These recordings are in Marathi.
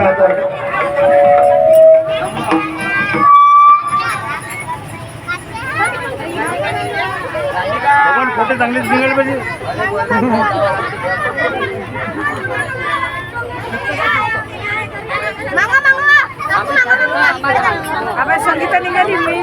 हाताने आपण फोटो चांगलेच निघाले पाहिजे आपण संगीता निघाली मी.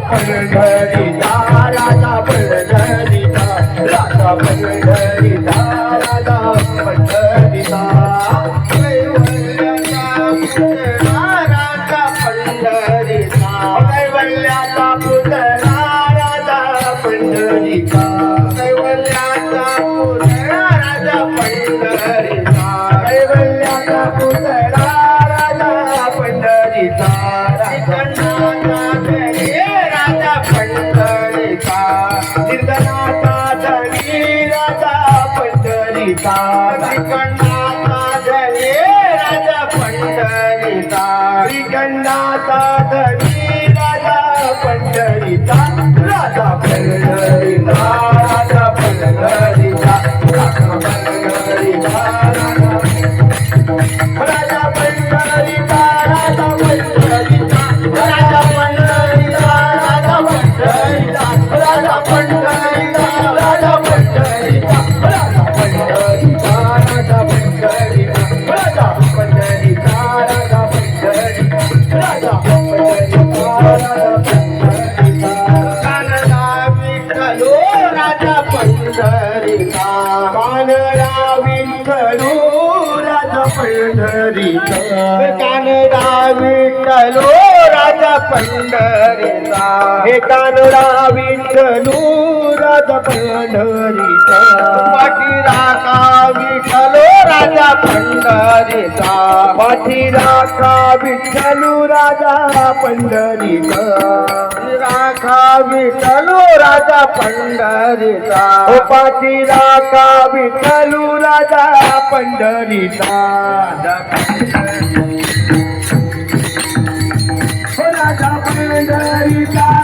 पंढरीचा राधा पंढरीचा राधा पंढरीचा राधा पंढरीचा कैवल्याचा पुतळा राधा पंढरीचा राधा पंढरीचा कैवल्याचा पुतळा राधा पंढरीचा कैवल्याचा पुतळा राधा पंढरीचा. पंढरीचा श्रीखंडाचा धनी राजा पंढरीचा श्रीखंडाचा धनी राजा पंढरीचा राजा पंढरीचा राजा पंढरीचा राजा पंढरीचा राजा विठ्ठलो राजा पंढरीचा. हे कानडा विठ्ठलो राजा पंढरीचा. पाठी राखा विठ्ठलो राजा पंढरीचा पाठी राखा विठ्ठलो राजा पंढरीचा. राखा विठ्ठलो राजा पंढरीचा. पाठी राखा विठ्ठलो राजा पंढरीचा. हो राजा पंढरीचा.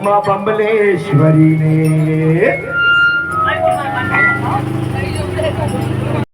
ઉમા બમલેશ્વરીને